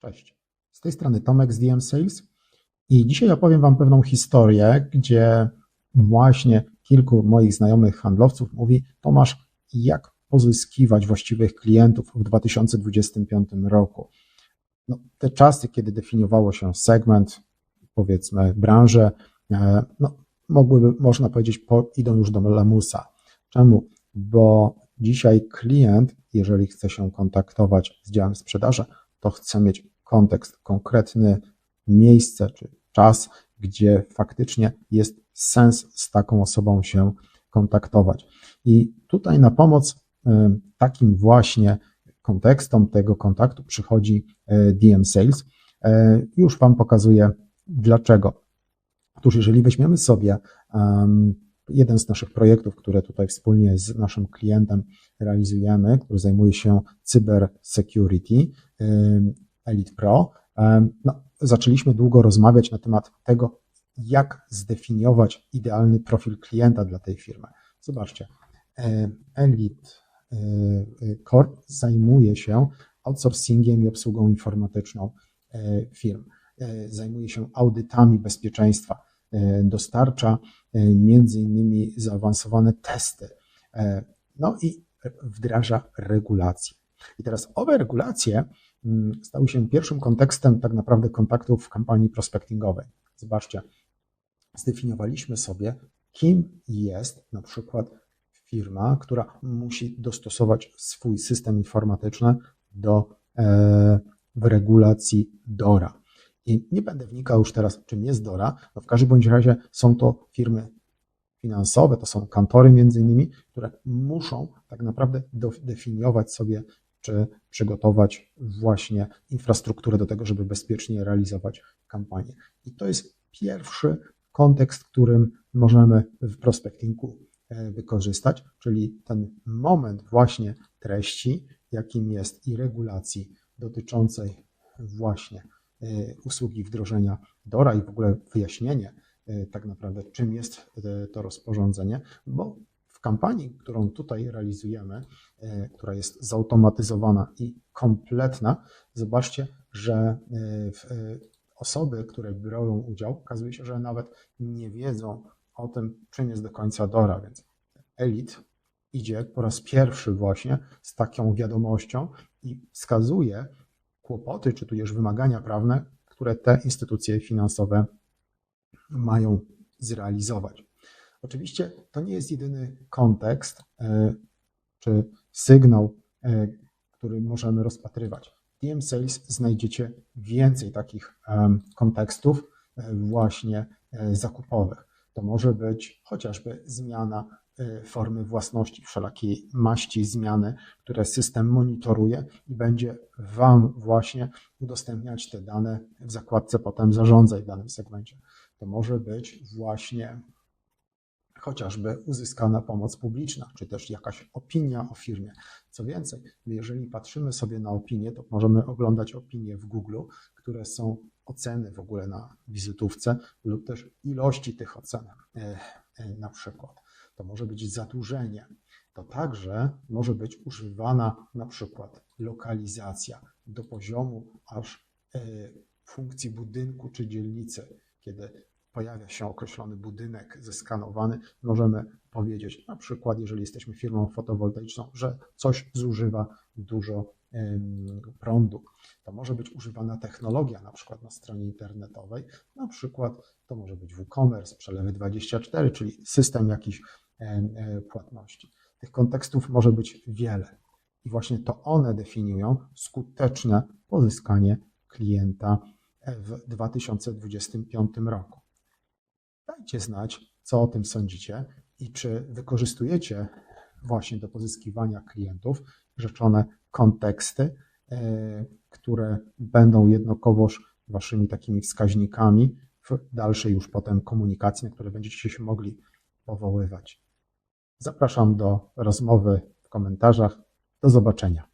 Cześć. Z tej strony Tomek z DM Sales i dzisiaj opowiem Wam pewną historię, gdzie właśnie kilku moich znajomych handlowców mówi: Tomasz, jak pozyskiwać właściwych klientów w 2025 roku? No, te czasy, kiedy definiowało się segment, powiedzmy branżę, e, no, mogłyby, można powiedzieć, po, idą już do lamusa. Czemu? Bo dzisiaj klient, jeżeli chce się kontaktować z działem sprzedaży, to chce mieć kontekst, konkretny miejsce czy czas, gdzie faktycznie jest sens z taką osobą się kontaktować. I tutaj na pomoc y, takim właśnie kontekstom tego kontaktu przychodzi y, DM Sales. Y, już Wam pokazuję dlaczego. Otóż, jeżeli weźmiemy sobie jeden z naszych projektów, które tutaj wspólnie z naszym klientem realizujemy, który zajmuje się cyber security, Elite Pro, no, zaczęliśmy długo rozmawiać na temat tego, jak zdefiniować idealny profil klienta dla tej firmy. Zobaczcie, Elite Corp zajmuje się outsourcingiem i obsługą informatyczną firm. Zajmuje się audytami bezpieczeństwa, dostarcza między innymi zaawansowane testy, no i wdraża regulacje. I teraz owe regulacje stały się pierwszym kontekstem tak naprawdę kontaktów w kampanii prospectingowej. Zobaczcie, zdefiniowaliśmy sobie, kim jest na przykład firma, która musi dostosować swój system informatyczny do e, regulacji DORA. I nie będę wnikał już teraz, czym jest DORA, no w każdym bądź razie są to firmy finansowe, to są kantory między innymi, które muszą tak naprawdę definiować sobie, czy przygotować właśnie infrastrukturę do tego, żeby bezpiecznie realizować kampanię. I to jest pierwszy kontekst, którym możemy w prospectingu e, wykorzystać, czyli ten moment właśnie treści, jakim jest i regulacji dotyczącej właśnie e, usługi wdrożenia DORA i w ogóle wyjaśnienie E, tak naprawdę, czym jest to rozporządzenie, bo kampanii, którą tutaj realizujemy, e, która jest zautomatyzowana i kompletna, zobaczcie, że osoby, które biorą udział, okazuje się, że nawet nie wiedzą o tym, czym jest do końca DORA, więc elit idzie po raz pierwszy właśnie z taką wiadomością i wskazuje kłopoty, czy tudzież wymagania prawne, które te instytucje finansowe mają zrealizować. Oczywiście to nie jest jedyny kontekst e, czy sygnał, e, który możemy rozpatrywać. W DM Sales znajdziecie więcej takich kontekstów e, właśnie zakupowych. To może być chociażby zmiana formy własności, wszelakiej maści zmiany, które system monitoruje i będzie Wam właśnie udostępniać te dane w zakładce potem zarządzaj w danym segmencie to może być właśnie chociażby uzyskana pomoc publiczna, czy też jakaś opinia o firmie. Co więcej, jeżeli patrzymy sobie na opinie, to możemy oglądać opinie w Google, które są oceny w ogóle na wizytówce lub też ilości tych ocen e, e, na przykład. To może być zadłużenie. To także może być używana na przykład lokalizacja do poziomu aż e, funkcji budynku czy dzielnicy kiedy pojawia się określony budynek zeskanowany, możemy powiedzieć, na przykład, jeżeli jesteśmy firmą fotowoltaiczną, że coś zużywa dużo prądu. To może być używana technologia, na przykład na stronie internetowej, na przykład to może być WooCommerce, przelewy 24, czyli system jakichś e, płatności. Tych kontekstów może być wiele i właśnie to one definiują skuteczne pozyskanie klienta w 2025 roku. Dajcie znać, co o tym sądzicie i czy wykorzystujecie właśnie do pozyskiwania klientów rzeczone konteksty, e, które będą jednakowoż waszymi takimi wskaźnikami w dalszej już potem komunikacji, na które będziecie się mogli powoływać. Zapraszam do rozmowy w komentarzach. Do zobaczenia.